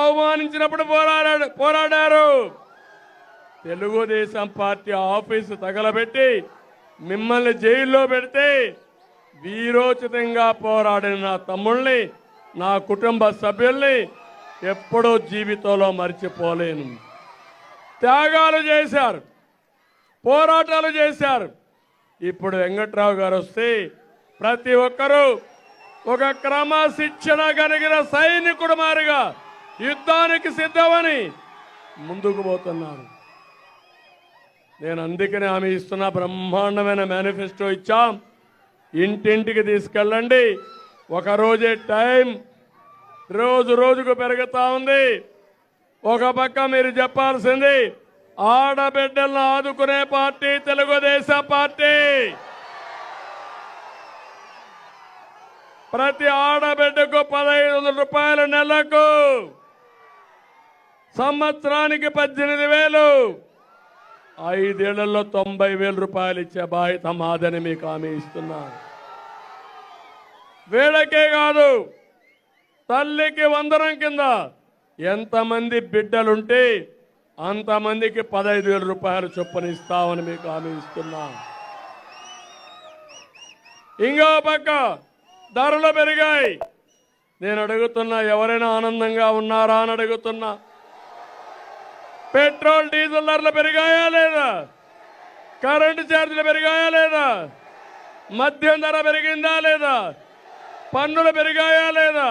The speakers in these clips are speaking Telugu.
అవమానించినప్పుడు పోరాడాడు పోరాడారు. తెలుగుదేశం పార్టీ ఆఫీసు తగలబెట్టి మిమ్మల్ని జైల్లో పెడితే వీరోచితంగా పోరాడిన నా తమ్ముళ్ళని నా కుటుంబ సభ్యుల్ని ఎప్పుడూ జీవితంలో మర్చిపోలేను. త్యాగాలు చేశారు పోరాటాలు చేశారు. ఇప్పుడు వెంకట్రావు గారు వస్తే ప్రతి ఒక్కరూ ఒక క్రమశిక్షణ కలిగిన సైనికుడు మారిగా యుద్ధానికి సిద్ధమని. ముందుకు పోతున్నారు. నేను అందుకనే ఆమె ఇస్తున్న బ్రహ్మాండమైన మేనిఫెస్టో ఇచ్చాం. ఇంటింటికి తీసుకెళ్ళండి. ఒక రోజే టైం రోజు రోజుకు పెరుగుతూ ఉంది. ఒక పక్క మీరు చెప్పాల్సింది ఆడబిడ్డలను ఆదుకునే పార్టీ తెలుగుదేశం పార్టీ. ప్రతి ఆడబిడ్డకు పదహైదు వందల రూపాయల నెలకు. సంవత్సరానికి పద్దెనిమిది వేలు. ఐదేళ్ళలో తొంభై వేల రూపాయలు ఇచ్చే బాధ్యత మాదని మీకు హామీ ఇస్తున్నా. వీళ్ళకే కాదు తల్లికి వందనం కింద ఎంతమంది బిడ్డలుంటే అంతమందికి పదహైదు వేల రూపాయలు చొప్పున ఇస్తామని మీకు హామీ ఇస్తున్నా. ఇంకో పక్క ధరలు పెరిగాయి. నేను అడుగుతున్నా ఎవరైనా ఆనందంగా ఉన్నారా అని అడుగుతున్నా. పెట్రోల్ డీజిల్ ధరలు పెరిగాయా లేదా? కరెంటు ఛార్జీలు పెరిగాయా లేదా? మద్యం ధర పెరిగిందా లేదా? పన్నులు పెరిగాయా లేదా?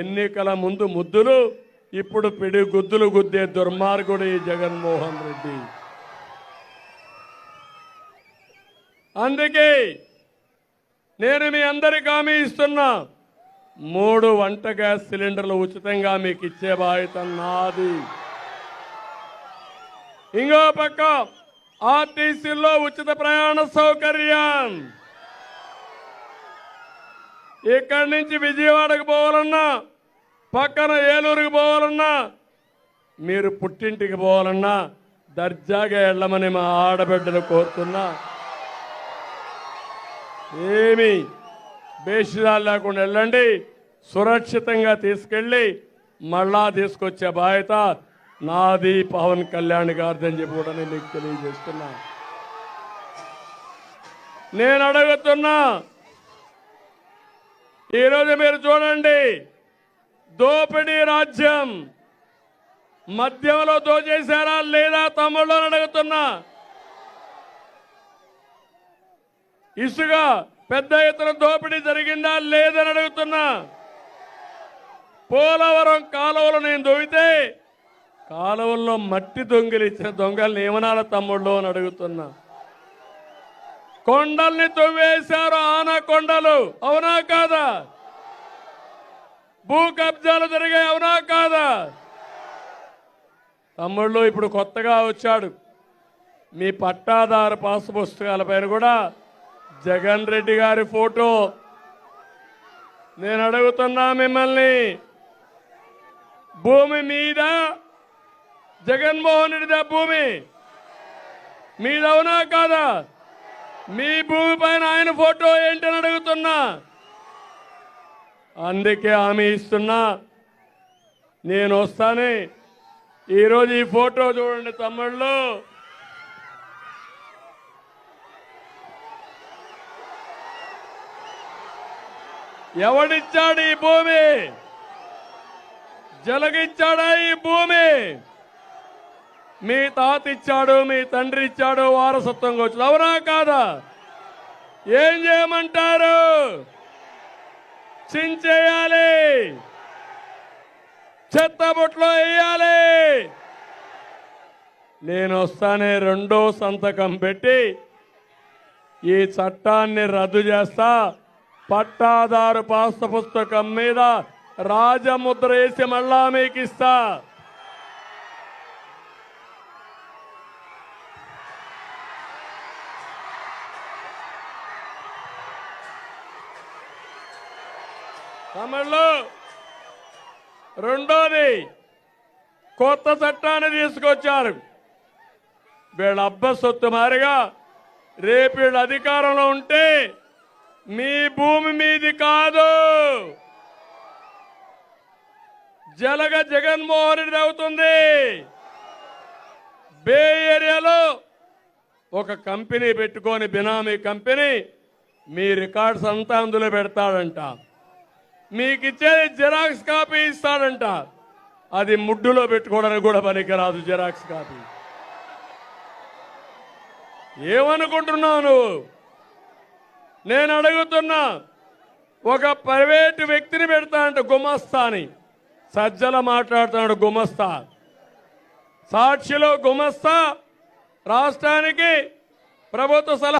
ఎన్నికల ముందు ముద్దులు ఇప్పుడు పిడి గుద్దులు గుద్దే దుర్మార్గుడు ఈ జగన్మోహన్ రెడ్డి. అందుకే నేను మీ అందరికి హామీ ఇస్తున్నా మూడు వంట గ్యాస్ సిలిండర్లు ఉచితంగా మీకు ఇచ్చే బాధ్యత నాది. ఇంకో పక్క. ఆర్టీసీలో ఉచిత ప్రయాణ సౌకర్యం. ఇక్కడి నుంచి విజయవాడకు పోవాలన్నా పక్కన ఏలూరుకు పోవాలన్నా మీరు పుట్టింటికి పోవాలన్నా దర్జాగా వెళ్ళమని మా ఆడబిడ్డలు కోరుతున్నా. ఏమి బేషిదాలు లేకుండా వెళ్ళండి సురక్షితంగా తీసుకెళ్ళి మళ్ళా తీసుకొచ్చే బాధ్యత నాది పవన్ కళ్యాణ్ గారిదని చెప్పి కూడా నేను మీకు తెలియజేస్తున్నా. నేను అడుగుతున్నా ఈరోజు మీరు చూడండి దోపిడీ రాజ్యం మద్యంలో దోచేశారా లేదా తమ్ముళ్ళు అడుగుతున్నా. ఇసుక పెద్ద ఎత్తున దోపిడీ జరిగిందా లేదని అడుగుతున్నా. పోలవరం కాలువలు నేను దోవితే కాలువల్లో మట్టి దొంగలు ఇచ్చిన దొంగల్ని ఏమనాల తమ్ముళ్ళు అని అడుగుతున్నా. కొండల్ని తొవ్వేశారు ఆన కొండలు అవునా కాదా? భూ కబ్జాలు జరిగాయి అవునా కాదా? తమ్ముళ్ళు ఇప్పుడు కొత్తగా వచ్చాడు. మీ పట్టాదారు పాస్ పుస్తకాల పైన కూడా జగన్ రెడ్డి గారి ఫోటో. నేను అడుగుతున్నా మిమ్మల్ని భూమి మీద జగన్మోహన్ రెడ్డిదా భూమి. మీదవునా కాదా? మీ భూమి పైన ఆయన ఫోటో ఏంటని అడుగుతున్నా. అందుకే హామీ ఇస్తున్నా. నేను వస్తానే. ఈరోజు ఈ ఫోటో చూడండి తమ్ముళ్ళు. ఎవడిచ్చాడు ఈ భూమి? జలగిచ్చాడా ఈ భూమి? మీ తాత ఇచ్చాడు మీ తండ్రి ఇచ్చాడు వారసత్వంగా వచ్చింది అవునా కాదా? ఏం చేయమంటారు? చించేయాలి చెత్త బుట్లో వేయాలి. నేను వస్తానే రెండో సంతకం పెట్టి ఈ చట్టాన్ని రద్దు చేస్తా. పట్టాదారు పాస్త పుస్తకం మీద రాజముద్ర వేసి మళ్ళా మీకు ఇస్తా. తమిళ్ళు రెండోది కొత్త చట్టాన్ని తీసుకొచ్చారు. వీళ్ళ అబ్బసొత్తు మారిగా రేపు వీళ్ళు అధికారంలో ఉంటే మీ భూమి మీది కాదు. జలగ జగన్మోహన్ రెడ్డి అవుతుంది. బే ఏరియాలో ఒక కంపెనీ పెట్టుకొని బినామీ కంపెనీ మీ రికార్డ్స్ అంతా అందులో పెడతాడంట. మీకు ఇచ్చేది జిరాక్స్ కాపీ ఇస్తాడంట అది ముడ్డులో పెట్టుకోవడానికి కూడా పనికిరాదు జిరాక్స్ కాపీ. ఏమనుకుంటున్నావు నువ్వు? నేను అడుగుతున్నా ఒక ప్రైవేటు వ్యక్తిని పెడతానంట గుమస్తా అని. సజ్జల మాట్లాడుతున్నాడు గుమస్తా. సాక్షిలో గుమస్తా రాష్ట్రానికి ప్రభుత్వ సలహా